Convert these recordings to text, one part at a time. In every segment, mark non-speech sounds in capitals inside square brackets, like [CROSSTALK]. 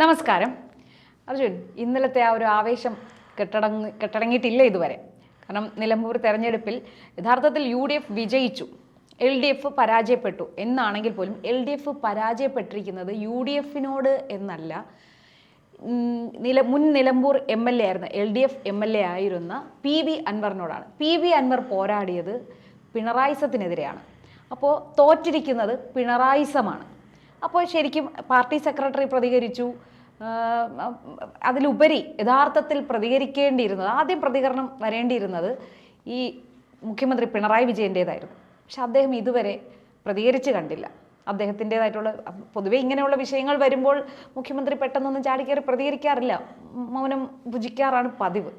നമസ്കാരം. അർജുൻ ഇന്നലത്തെ ആ ഒരു ആവേശം കെട്ടടങ്ങ് കെട്ടടങ്ങിയിട്ടില്ല ഇതുവരെ. കാരണം നിലമ്പൂർ തെരഞ്ഞെടുപ്പിൽ യഥാർത്ഥത്തിൽ യു ഡി എഫ് വിജയിച്ചു. എൽ ഡി എഫ് പരാജയപ്പെട്ടു എന്നാണെങ്കിൽ പോലും എൽ ഡി എഫ് പരാജയപ്പെട്ടിരിക്കുന്നത് യു ഡി എഫിനോട് എന്നല്ല. നില മുൻ നിലമ്പൂർ എം എൽ എ ആയിരുന്ന L D F M L A ആയിരുന്ന പി വി അൻവറിനോടാണ്. പി വി അൻവർ പോരാടിയത് പിണറായിസത്തിനെതിരെയാണ് അപ്പോൾ തോറ്റിരിക്കുന്നത് പിണറായിസമാണ് അപ്പോൾ ശരിക്കും പാർട്ടി സെക്രട്ടറി പ്രതികരിച്ചു. അതിലുപരി യഥാർത്ഥത്തിൽ പ്രതികരിക്കേണ്ടിയിരുന്നത് ആദ്യം പ്രതികരണം വരേണ്ടിയിരുന്നത് ഈ മുഖ്യമന്ത്രി പിണറായി വിജയന്റേതായിരുന്നു. പക്ഷെ അദ്ദേഹം ഇതുവരെ പ്രതികരിച്ച് കണ്ടില്ല. അദ്ദേഹത്തിന്റെതായിട്ടുള്ള പൊതുവെ ഇങ്ങനെയുള്ള വിഷയങ്ങൾ വരുമ്പോൾ മുഖ്യമന്ത്രി പെട്ടെന്നൊന്നും ചാടിക്കയറി പ്രതികരിക്കാറില്ല. മൗനം ഭുജിക്കാറാണ് പതിവ്.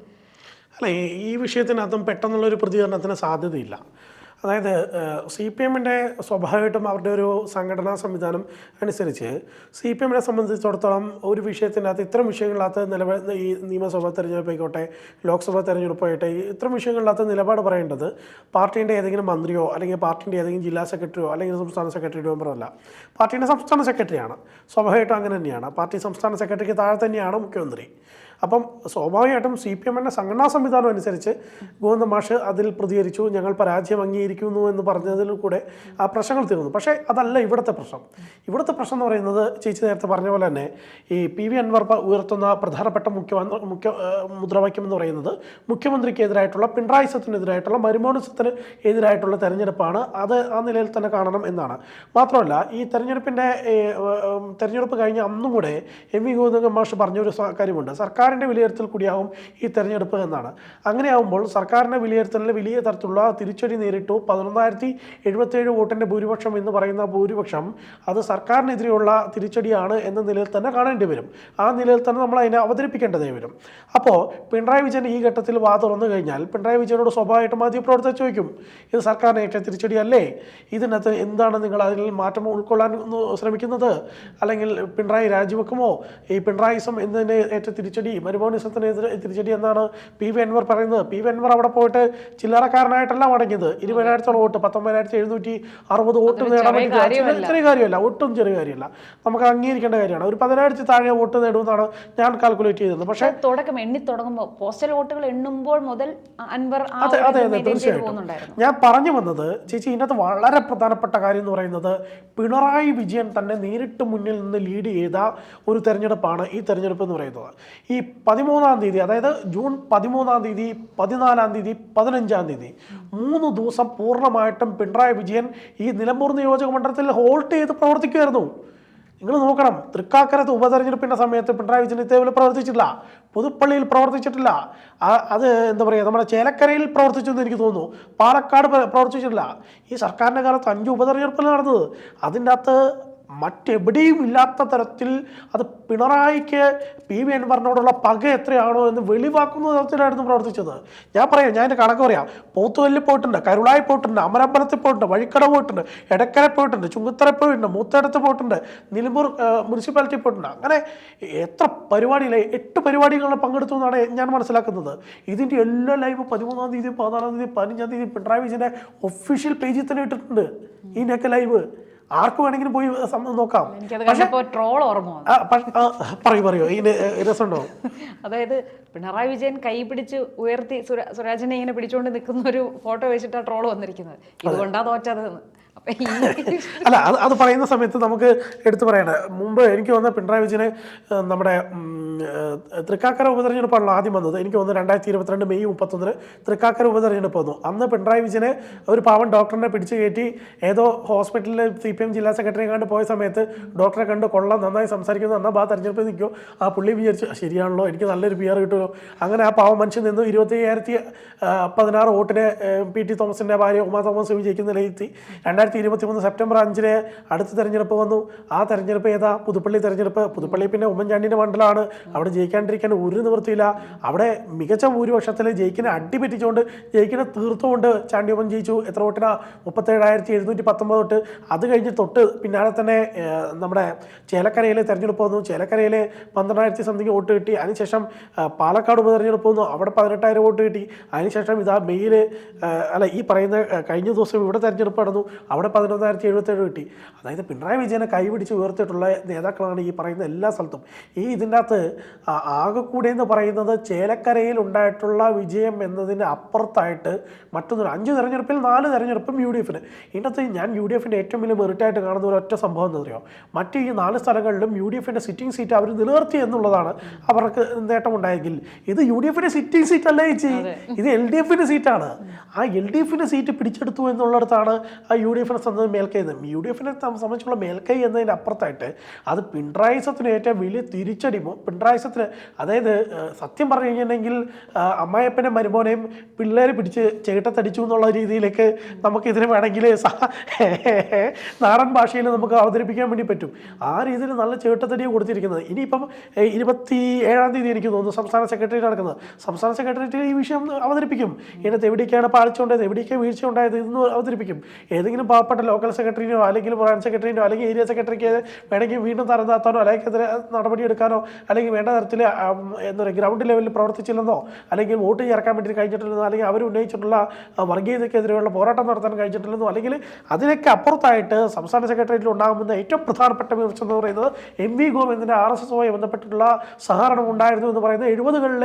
അല്ല ഈ വിഷയത്തിനകത്തും പെട്ടെന്നുള്ളൊരു പ്രതികരണത്തിന് സാധ്യതയില്ല. അതായത് സി പി എമ്മിന്റെ സ്വാഭാവികമായിട്ടും അവരുടെ ഒരു സംഘടനാ സംവിധാനം അനുസരിച്ച് സി പി എമ്മിനെ സംബന്ധിച്ചിടത്തോളം ഒരു വിഷയത്തിനകത്ത് ഇത്തരം വിഷയങ്ങളിനകത്ത് നിലപാട് ഈ നിയമസഭാ തെരഞ്ഞെടുപ്പായിക്കോട്ടെ ലോക്സഭാ തെരഞ്ഞെടുപ്പായിട്ടെ ഇത്തരം വിഷയങ്ങളിനകത്ത് നിലപാട് പറയേണ്ടത് പാർട്ടീന്റെ ഏതെങ്കിലും മന്ത്രിയോ അല്ലെങ്കിൽ പാർട്ടിന്റെ ഏതെങ്കിലും ജില്ലാ സെക്രട്ടറിയോ അല്ലെങ്കിൽ സംസ്ഥാന സെക്രട്ടറിയോ മെമ്പറോ അല്ല പാർട്ടിയുടെ സംസ്ഥാന സെക്രട്ടറിയാണ്. സ്വാഭാവികമായിട്ടും അങ്ങനെ തന്നെയാണ്. പാർട്ടി സംസ്ഥാന സെക്രട്ടറിക്ക് താഴെ തന്നെയാണ് മുഖ്യമന്ത്രി. അപ്പം സ്വാഭാവികമായിട്ടും സി പി എമ്മിന്റെ സംഘടനാ സംവിധാനം അനുസരിച്ച് ഗോവിന്ദ മാഷ് അതിൽ പ്രതികരിച്ചു ഞങ്ങൾ പരാജയം അംഗീകരിക്കുന്നു എന്ന് പറഞ്ഞതിൽ കൂടെ ആ പ്രശ്നങ്ങൾ തീർന്നു. പക്ഷേ അതല്ല ഇവിടുത്തെ പ്രശ്നം. ഇവിടുത്തെ പ്രശ്നം എന്ന് പറയുന്നത് ചേച്ചി നേരത്തെ പറഞ്ഞ പോലെ തന്നെ ഈ പി വി അൻവർ ഉയർത്തുന്ന പ്രധാനപ്പെട്ട മുഖ്യ മുഖ്യ മുദ്രാവാക്യം എന്ന് പറയുന്നത് മുഖ്യമന്ത്രിക്കെതിരായിട്ടുള്ള പിണറായിസത്തിനെതിരായിട്ടുള്ള മരുമോണിസത്തിന് എതിരായിട്ടുള്ള തെരഞ്ഞെടുപ്പാണ്. അത് ആ നിലയിൽ തന്നെ കാണണം എന്നാണ്. മാത്രമല്ല ഈ തെരഞ്ഞെടുപ്പിന്റെ തെരഞ്ഞെടുപ്പ് കഴിഞ്ഞ അന്നും കൂടെ എം വി ഗോവിന്ദ മാഷ് പറഞ്ഞൊരു കാര്യമുണ്ട്. കാര്യമുണ്ട് സർക്കാരിന്റെ വിലയിരുത്തൽ കൂടിയാവും ഈ തെരഞ്ഞെടുപ്പ് എന്നാണ്. അങ്ങനെയാവുമ്പോൾ സർക്കാരിന്റെ വിലയിരുത്തലിന് വലിയ തരത്തിലുള്ള തിരിച്ചടി നേരിട്ടു. പതിനൊന്നായിരത്തി എഴുപത്തേഴ് വോട്ടിന്റെ ഭൂരിപക്ഷം എന്ന് പറയുന്ന ഭൂരിപക്ഷം അത് സർക്കാരിനെതിരെയുള്ള തിരിച്ചടിയാണ് എന്ന നിലയിൽ തന്നെ കാണേണ്ടി വരും. ആ നിലയിൽ തന്നെ നമ്മൾ അതിനെ അവതരിപ്പിക്കേണ്ടതേ വരും. അപ്പോൾ പിണറായി വിജയൻ ഈ ഘട്ടത്തിൽ വാ തുറന്നു കഴിഞ്ഞാൽ പിണറായി വിജയനോട് സ്വാഭാവികമായിട്ടും മാധ്യമപ്രവർത്തകർ ചോദിക്കും ഇത് സർക്കാരിന് ഏറ്റ തിരിച്ചടിയല്ലേ? ഇതിനകത്ത് എന്താണ് നിങ്ങൾ അതിൽ മാറ്റം ഉൾക്കൊള്ളാൻ ശ്രമിക്കുന്നത്? അല്ലെങ്കിൽ പിണറായി രാജിവെക്കുമോ? ഈ പിണറായിസം എന്നതിനെ ഏറ്റ തിരിച്ചടി മരുമോണിസത്തിനെതിരെ തിരിച്ചടി എന്നാണ് പി വി അൻവർ പറയുന്നത്. പി വി അൻവർ അവിടെ പോയിട്ട് ചില്ലറക്കാരനായിട്ടല്ല മടങ്ങിയത്. ഇരുപതിനായിരത്തോളം വോട്ട് പത്തൊമ്പതിനായിരത്തി എഴുന്നൂറ്റി അറുപത് വോട്ട് നേടാൻ ചെറിയ കാര്യമല്ല. ഒട്ടും ചെറിയ കാര്യമല്ല. നമുക്ക് അംഗീകരിക്കേണ്ട കാര്യമാണ്. ഒരു പതിനായിരത്തി താഴെ വോട്ട് നേടുമെന്നാണ് ഞാൻ കാൽക്കുലേറ്റ് ചെയ്തത്. പക്ഷേ തുടക്കം എണ്ണി തുടങ്ങുമ്പോൾ പോസ്റ്റൽ വോട്ടുകൾ എണ്ണുമ്പോൾ മുതൽ അൻവർ അതെ അതെ അതെ തീർച്ചയായിട്ടും. ഞാൻ പറഞ്ഞു വന്നത് ചേച്ചി ഇതിനകത്ത് വളരെ പ്രധാനപ്പെട്ട കാര്യം എന്ന് പറയുന്നത് പിണറായി വിജയൻ തന്നെ നേരിട്ട് മുന്നിൽ നിന്ന് ലീഡ് ചെയ്ത ഒരു തെരഞ്ഞെടുപ്പാണ് ഈ തെരഞ്ഞെടുപ്പ് എന്ന് പറയുന്നത്. ഈ പതിമൂന്നാം തീയതി അതായത് ജൂൺ പതിമൂന്നാം തീയതി പതിനാലാം തീയതി പതിനഞ്ചാം തീയതി. മൂന്ന് ദിവസം പൂർണമായിട്ടും പിണറായി വിജയൻ ഈ നിലമ്പൂർ നിയോജക മണ്ഡലത്തിൽ ഹോൾട്ട് ചെയ്ത് പ്രവർത്തിക്കുമായിരുന്നു. നിങ്ങൾ നോക്കണം തൃക്കാക്കരത്ത് ഉപതെരഞ്ഞെടുപ്പിന്റെ സമയത്ത് പിണറായി വിജയൻ ഇതേപോലെ പ്രവർത്തിച്ചിട്ടില്ല. പുതുപ്പള്ളിയിൽ പ്രവർത്തിച്ചിട്ടില്ല. അത് എന്താ പറയുക നമ്മുടെ ചേലക്കരയിൽ പ്രവർത്തിച്ചു എന്ന് എനിക്ക് തോന്നുന്നു. പാലക്കാട് പ്രവർത്തിച്ചിട്ടില്ല. ഈ സർക്കാരിന്റെ കാലത്ത് അഞ്ച് ഉപതെരഞ്ഞെടുപ്പിൽ നടന്നത്? അതിന്റെ അകത്ത് മറ്റെവിടെയും ഇല്ലാത്ത തരത്തിൽ അത് പിണറായിക്ക് പി വി അൻവറിനോടുള്ള പക എത്രയാണോ എന്ന് വെളിവാക്കുന്ന തരത്തിലായിരുന്നു പ്രവർത്തിച്ചത്. ഞാൻ പറയാം ഞാൻ എന്റെ കണക്ക് പറയാം. പോത്തുകല്ലിൽ പോയിട്ടുണ്ട് കരുളായി പോയിട്ടുണ്ട് അമരമ്പലത്തിൽ പോയിട്ടുണ്ട് വഴിക്കട പോയിട്ടുണ്ട് എടക്കര പോയിട്ടുണ്ട് ചുങ്കത്തറ പോയിട്ടുണ്ട് മൂത്തടത്ത് പോയിട്ടുണ്ട് നിലമ്പൂർ മുനിസിപ്പാലിറ്റി പോയിട്ടുണ്ട്. അങ്ങനെ എത്ര പരിപാടിയിലെ എട്ട് പരിപാടികളിൽ പങ്കെടുത്തു എന്നാണ് ഞാൻ മനസ്സിലാക്കുന്നത്. ഇതിന്റെ എല്ലാ ലൈവ് പതിമൂന്നാം തീയതി പതിനാറാം തീയതി പതിനഞ്ചാം തീയതി പിണറായി വിജയന്റെ ഒഫീഷ്യൽ പേജിൽ തന്നെ ഇട്ടിട്ടുണ്ട്. ഇതിന്റെയൊക്കെ ലൈവ്. ആർക്ക് വേണമെങ്കിലും പോയി നോക്കാം. ട്രോൾ ഓർമ്മ പറയൂ പറയൂ. ഇതിന് രസമുണ്ടോ? [LAUGHS] അതായത് പിണറായി വിജയൻ കൈ പിടിച്ച് ഉയർത്തി സുര സുരാജിനെ ഇങ്ങനെ പിടിച്ചുകൊണ്ട് നിൽക്കുന്ന ഒരു ഫോട്ടോ വെച്ചിട്ടാണ് ട്രോൾ വന്നിരിക്കുന്നത്. ഇതുകൊണ്ടാ തോറ്റത് [LAUGHS] അല്ല അത് അത് പറയുന്ന സമയത്ത് നമുക്ക് എടുത്തു പറയണേ മുമ്പ് എനിക്ക് വന്ന പിണറായി വിജയന് നമ്മുടെ തൃക്കാക്കര ഉപതെരഞ്ഞെടുപ്പാണല്ലോ ആദ്യം വന്നത്. എനിക്ക് വന്ന് രണ്ടായിരത്തി ഇരുപത്തിരണ്ട് മെയ് മുപ്പത്തൊന്നിന് തൃക്കാക്കര ഉപതെരഞ്ഞെടുപ്പ് വന്നു. അന്ന് പിണറായി വിജയനെ ഒരു പാവൻ ഡോക്ടറിനെ പിടിച്ചു കയറ്റി ഏതോ ഹോസ്പിറ്റലിൽ സി പി എം ജില്ലാ സെക്രട്ടറി കണ്ട് പോയ സമയത്ത് ഡോക്ടറെ കണ്ട് കൊള്ളാം നന്നായി സംസാരിക്കുന്നു എന്നാൽ ആ തെരഞ്ഞെടുപ്പിൽ നിൽക്കുമോ ആ പുള്ളി വിചാരിച്ചു ശരിയാണല്ലോ എനിക്ക് നല്ലൊരു പി ആർ കിട്ടുമല്ലോ. അങ്ങനെ ആ പാവം മനുഷ്യൻ നിന്ന് ഇരുപത്തി അയ്യായിരത്തി പതിനാറ് വോട്ടിന് പി ടി തോമസിന്റെ ഭാര്യ ഉമാ തോമസ് വിജയിക്കുന്ന രീതി രണ്ടായിരത്തി ഇരുപത്തി മൂന്ന് സെപ്റ്റംബർ അഞ്ചിന് അടുത്ത തെരഞ്ഞെടുപ്പ് വന്നു. ആ തെരഞ്ഞെടുപ്പ് ഏതാ? പുതുപ്പള്ളി തെരഞ്ഞെടുപ്പ്. പുതുപ്പള്ളി പിന്നെ ഉമ്മൻചാണ്ടിന്റെ മണ്ഡലമാണ്. അവിടെ ജയിക്കാണ്ടിരിക്കാൻ ഒരു നിവൃത്തിയില്ല. അവിടെ മികച്ച ഭൂരിപക്ഷത്തിൽ ജയിക്കിനെ അടിപറ്റിച്ചുകൊണ്ട് ജയിക്കിനെ തീർത്തുകൊണ്ട് ചാണ്ടി ഉമ്മൻ ജയിച്ചു. എത്ര വോട്ടിനാ? മുപ്പത്തേഴായിരത്തി എഴുന്നൂറ്റി പത്തൊമ്പത് തൊട്ട് അത് കഴിഞ്ഞ് തൊട്ട് പിന്നാലെ തന്നെ നമ്മുടെ ചേലക്കരയിലെ തെരഞ്ഞെടുപ്പ് വന്നു. ചേലക്കരയിലെ പന്ത്രണ്ടായിരത്തി സംതിങ് വോട്ട് കിട്ടി. അതിനുശേഷം പാലക്കാട് ഉപതെരഞ്ഞെടുപ്പ് വന്നു. അവിടെ പതിനെട്ടായിരം വോട്ട് കിട്ടി. അതിനുശേഷം ഇതാ മെയ്യിൽ അല്ല ഈ പറയുന്ന കഴിഞ്ഞ ദിവസം ഇവിടെ തെരഞ്ഞെടുപ്പ് നടന്നു. അവിടെ പതിനൊന്നായിരത്തി എഴുപത്തേഴ് കിട്ടി. അതായത് പിണറായി വിജയനെ കൈപിടിച്ച് ഉയർത്തിയിട്ടുള്ള നേതാക്കളാണ് ഈ പറയുന്ന എല്ലാ സ്ഥലത്തും. ഈ ഇതിന്റെ അകത്ത് ആകെക്കൂടെ ആകെ കൂടെ എന്ന് പറയുന്നത് ചേലക്കരയിൽ ഉണ്ടായിട്ടുള്ള വിജയം എന്നതിന് അപ്പുറത്തായിട്ട് മറ്റൊന്നൊരു അഞ്ച് തെരഞ്ഞെടുപ്പിൽ നാല് തെരഞ്ഞെടുപ്പും യു ഡി എഫിന് ഇതിനകത്ത് ഞാൻ യു ഡി എഫിന്റെ ഏറ്റവും വലിയ മെറിറ്റായിട്ട് കാണുന്ന ഒരു ഒറ്റ സംഭവം എന്ന് പറയുമോ മറ്റ് ഈ നാല് സ്ഥലങ്ങളിലും യു ഡി എഫിന്റെ സിറ്റിംഗ് സീറ്റ് അവർ നിലനിർത്തി എന്നുള്ളതാണ് അവർക്ക് നേട്ടമുണ്ടായെങ്കിൽ. ഇത് യു ഡി എഫിന്റെ സിറ്റിംഗ് സീറ്റ് അല്ലേ ചേച്ചി? ഇത് എൽ ഡി എഫിന്റെ സീറ്റാണ് ആ എൽ ഡി എഫിന്റെ സീറ്റ് പിടിച്ചെടുത്തു എന്നുള്ളിടത്താണ് ആ യു ഡി എഫിനെ സംബന്ധിച്ച് മേൽക്കൈ എന്ന് യു ഡി എഫിനെ സംബന്ധിച്ചുള്ള മേൽക്കൈ എന്നതിന്റെ അപ്പുറത്തായിട്ട് അത് പിണറായിസത്തിന് ഏറ്റവും വലിയ തിരിച്ചടി പിണറായിസത്തിന് അതായത് സത്യം പറഞ്ഞു കഴിഞ്ഞിട്ടുണ്ടെങ്കിൽ അമ്മായപ്പന്റെ മരുമോനെയും പിള്ളേരെ പിടിച്ച് ചേട്ടത്തടിച്ചു എന്നുള്ള രീതിയിലേക്ക് നമുക്ക് ഇതിന് വേണമെങ്കിൽ നാടൻ ഭാഷയിൽ നമുക്ക് അവതരിപ്പിക്കാൻ വേണ്ടി പറ്റും. ആ രീതിയിൽ നല്ല ചേട്ടത്തടിയാണ് കൊടുത്തിരിക്കുന്നത്. ഇനിയിപ്പം ഇരുപത്തി ഏഴാം തീയതി എനിക്ക് തോന്നുന്നു സംസ്ഥാന സെക്രട്ടറി നടക്കുന്നത്. സംസ്ഥാന സെക്രട്ടേറിയറ്റ് ഈ വിഷയം അവതരിപ്പിക്കും. ഇതിനകത്ത് എവിടേക്കാണ് പാളിച്ചുണ്ടായത് എവിടേക്കാണ് എവിടേക്ക് വീഴ്ച ഉണ്ടായത്? ഇന്ന് അവതരിപ്പിക്കും. ഏതെങ്കിലും പാവപ്പെട്ട ലോക്കൽ സെക്രട്ടറിനോ അല്ലെങ്കിൽ ബ്രാഞ്ച് സെക്രട്ടറിനോ അല്ലെങ്കിൽ ഏരിയ സെക്രട്ടറിക്ക് വേണമെങ്കിൽ വീണ്ടും തരം താത്താനോ അല്ലെങ്കിൽ എതിരെ നടപടി എടുക്കാനോ അല്ലെങ്കിൽ വേണ്ട തരത്തിൽ എന്താ പറയുക ഗ്രൗണ്ട് ലെവലിൽ പ്രവർത്തിച്ചില്ലെന്നോ അല്ലെങ്കിൽ വോട്ട് ചേർക്കാൻ വേണ്ടി കഴിഞ്ഞിട്ടില്ലെന്നോ അല്ലെങ്കിൽ അവർ ഉന്നയിച്ചിട്ടുള്ള വർഗീയതയ്ക്കെതിരെയുള്ള പോരാട്ടം നടത്താൻ കഴിഞ്ഞിട്ടില്ലെന്നോ അല്ലെങ്കിൽ അതിനൊക്കെ അപ്പുറത്തായിട്ട് സംസ്ഥാന സെക്രട്ടേറിയറ്റിൽ ഉണ്ടാകുന്ന ഏറ്റവും പ്രധാനപ്പെട്ട വിമർശനം എന്ന് പറയുന്നത് എം വി ഗോവിന്ദിന്റെ ആർ എസ് എസുമായി ബന്ധപ്പെട്ടിട്ടുള്ള സഹകരണം ഉണ്ടായിരുന്നു എന്ന് പറയുന്നത് എഴുപതുകളിൽ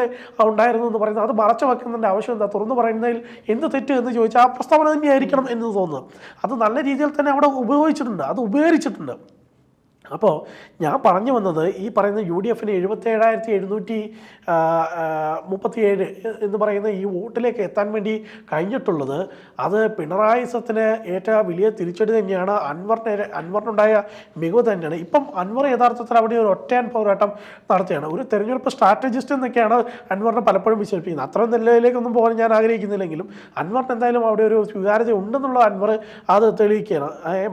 ഉണ്ടായിരുന്നു എന്ന് പറയുന്നത്. അത് മറച്ചു വെക്കുന്നതിന്റെ ആവശ്യം എന്താ? തുറന്നു പറയുന്നതിൽ എന്ത് തെറ്റ് എന്ന് ചോദിച്ചാൽ ആ പ്രസ്താവന തന്നെയായിരിക്കണം എന്ന് തോന്നുന്നു. അത് നല്ല രീതിയിൽ തന്നെ അവിടെ ഉപയോഗിച്ചിട്ടുണ്ട്. അത് ഉപകരിച്ചിട്ടുണ്ട്. അപ്പോൾ ഞാൻ പറഞ്ഞു വന്നത് ഈ പറയുന്ന യു ഡി എഫിന് എഴുപത്തേഴായിരത്തി എഴുന്നൂറ്റി മുപ്പത്തിയേഴ് എന്ന് പറയുന്ന ഈ വോട്ടിലേക്ക് എത്താൻ വേണ്ടി കഴിഞ്ഞിട്ടുള്ളത് അത് പിണറായി സത്തിന് ഏറ്റ വലിയ തിരിച്ചടി തന്നെയാണ്. അൻവറിന് അൻവറിനുണ്ടായ മികവ് തന്നെയാണ്. ഇപ്പം അൻവർ യഥാർത്ഥത്തിൽ അവിടെ ഒരു ഒറ്റയാൻ പോരാട്ടം നടത്തുകയാണ്. ഒരു തെരഞ്ഞെടുപ്പ് സ്ട്രാറ്റജിസ്റ്റ് എന്നൊക്കെയാണ് അൻവറിനെ പലപ്പോഴും വിശേഷിപ്പിക്കുന്നത്. അത്ര നിലയിലേക്കൊന്നും പോകാൻ ഞാൻ ആഗ്രഹിക്കുന്നില്ലെങ്കിലും അൻവറിന് എന്തായാലും അവിടെ ഒരു സ്വീകാര്യത ഉണ്ടെന്നുള്ള അൻവർ അത് തെളിയിക്കുകയാണ്.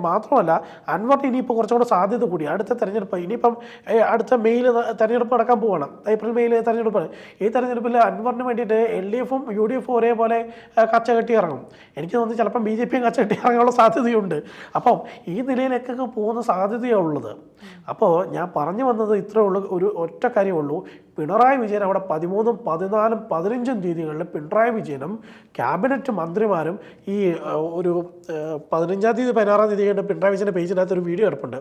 മാത്രമല്ല അൻവറിന് ഇനിയിപ്പോൾ കുറച്ചുകൂടെ സാധ്യത കൂടി അടുത്ത തെരഞ്ഞെടുപ്പ് ഇനിയിപ്പം അടുത്ത മെയിൽ തെരഞ്ഞെടുപ്പ് നടക്കാൻ പോവാണ്. ഏപ്രിൽ മെയിൽ തെരഞ്ഞെടുപ്പ്. ഈ തെരഞ്ഞെടുപ്പിൽ അൻവറിന് വേണ്ടിയിട്ട് എൽ ഡി എഫും യു ഡി എഫും ഒരേപോലെ കച്ച കെട്ടി ഇറങ്ങും എനിക്ക് തോന്നുന്നു ചിലപ്പം ബി ജെ പിയും കച്ച കെട്ടി ഇറങ്ങാനുള്ള സാധ്യതയുണ്ട്. അപ്പം ഈ നിലയിലേക്കൊക്കെ പോകുന്ന സാധ്യതയാണ് ഉള്ളത്. അപ്പോൾ ഞാൻ പറഞ്ഞു വന്നത് ഇത്രേ ഉള്ളൂ ഒരു ഒറ്റ കാര്യമുള്ളൂ പിണറായി വിജയൻ അവിടെ പതിമൂന്നും പതിനാലും പതിനഞ്ചും തീയതികളിൽ പിണറായി വിജയനും ക്യാബിനറ്റ് മന്ത്രിമാരും ഈ ഒരു പതിനഞ്ചാം തീയതി പതിനാറാം തീയതി കഴിഞ്ഞ പിണറായി വിജയന്റെ പേജിനകത്ത് ഒരു വീഡിയോ കിടപ്പുണ്ട്.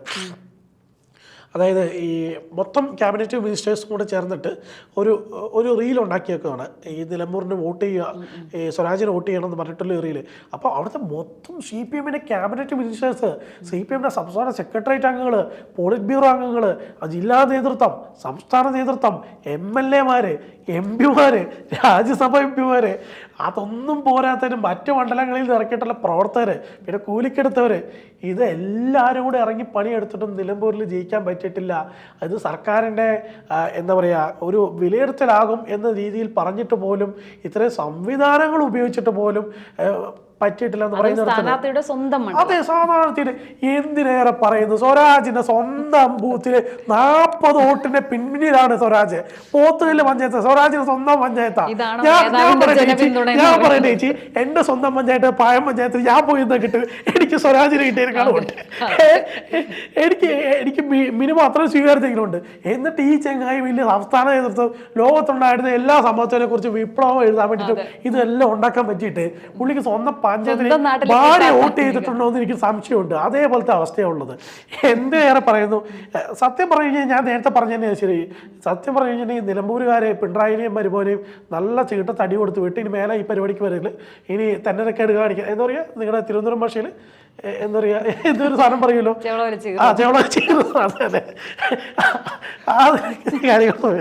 അതായത് ഈ മൊത്തം ക്യാബിനറ്റ് മിനിസ്റ്റേഴ്സും കൂടെ ചേർന്നിട്ട് ഒരു ഒരു റീൽ ഉണ്ടാക്കിയേക്കുകയാണ് ഈ നിലമ്പൂരിന് വോട്ട് ചെയ്യുക ഈ സ്വരാജിന് വോട്ട് ചെയ്യണം എന്ന് പറഞ്ഞിട്ടുള്ള റീൽ. അപ്പോൾ അവിടുത്തെ മൊത്തം സി പി എമ്മിന്റെ ക്യാബിനറ്റ് മിനിസ്റ്റേഴ്സ് സി പി എമ്മിന്റെ സംസ്ഥാന സെക്രട്ടേറിയറ്റ് അംഗങ്ങൾ പോളിറ്റ് ബ്യൂറോ അംഗങ്ങൾ ജില്ലാ നേതൃത്വം സംസ്ഥാന നേതൃത്വം എം എൽ എമാർ എം പിമാർ രാജ്യസഭ എം പിമാർ അതൊന്നും പോരാത്തതിന് മറ്റു മണ്ഡലങ്ങളിൽ ഇറക്കിയിട്ടുള്ള പ്രവർത്തകർ പിന്നെ കൂലിക്കെടുത്തവർ ഇത് എല്ലാവരും കൂടെ ഇറങ്ങി പണിയെടുത്തിട്ടും നിലമ്പൂരിൽ ജയിക്കാൻ പറ്റിയിട്ടില്ല. അത് സർക്കാരിന്റെ എന്താ പറയുക ഒരു വിലയിരുത്തലാകും എന്ന രീതിയിൽ പറഞ്ഞിട്ട് പോലും ഇത്രയും സംവിധാനങ്ങൾ ഉപയോഗിച്ചിട്ട് പോലും പറ്റിയിട്ടില്ല എന്ന് പറയുന്നത് സ്ഥാനാർത്ഥിയുടെ സ്വന്തം അതെ സാധാരണത്തിന് എന്തിനേറെ പറയുന്നു? സ്വരാജിന്റെ സ്വന്തം ബൂത്തിൽ നാൽപ്പത് വോട്ടിന്റെ പിന്നിലാണ് സ്വരാജ്. പോത്തുകല്ല് പഞ്ചായത്ത് സ്വരാജിന്റെ സ്വന്തം പഞ്ചായത്താ. ഞാൻ പറയട്ടെ ചേച്ചി ഞാൻ പറയട്ടെ ചേച്ചി. എന്റെ സ്വന്തം പഞ്ചായത്ത് പായം പഞ്ചായത്തിൽ ഞാൻ പോയി കിട്ടും. എനിക്ക് സ്വരാജിന് കിട്ടിയതിനേക്കാളും ഉണ്ട് എനിക്ക് എനിക്ക് മിനിമം അത്ര സ്വീകാര്യതെങ്കിലും ഉണ്ട് എന്നിട്ട് ഈ ചെങ്ങായി വലിയ സംസ്ഥാന നേതൃത്വം ലോകത്തുണ്ടായിരുന്ന എല്ലാ സംഭവത്തിനെ കുറിച്ച് വിപ്ലവം എഴുതാൻ വേണ്ടിയിട്ടും ഇതെല്ലാം ഉണ്ടാക്കാൻ പറ്റിയിട്ട് പുള്ളിക്ക് സ്വന്തം പഞ്ചായത്തിന് ഭാര്യ വോട്ട് ചെയ്തിട്ടുണ്ടോ എന്ന് എനിക്ക് സംശയമുണ്ട് അതേപോലത്തെ അവസ്ഥയുള്ളത് എന്തിനേറെ പറയുന്നു സത്യം പറഞ്ഞു കഴിഞ്ഞാൽ ഞാൻ നേരത്തെ പറഞ്ഞതന്നെ ശരി സത്യം പറഞ്ഞു കഴിഞ്ഞാൽ ഈ നിലമ്പൂരുകാരെ പിണറായിനെയും മരുമോനെയും നല്ല ചീട്ട തടി കൊടുത്ത് വിട്ട് ഇനി മേലെ ഈ പരിപാടിക്ക് വരില്ല ഇനി തന്നെ കേട് കാണിക്കുക എന്താ പറയുക നിങ്ങളുടെ തിരുവനന്തപുരം ഭാഷയിൽ എന്താ പറയുക എന്തൊരു സാധനം പറയുമല്ലോ ആ ചേവള ചെയ്യുന്നത് അതെ അതെ ആ കാര്യങ്ങൾ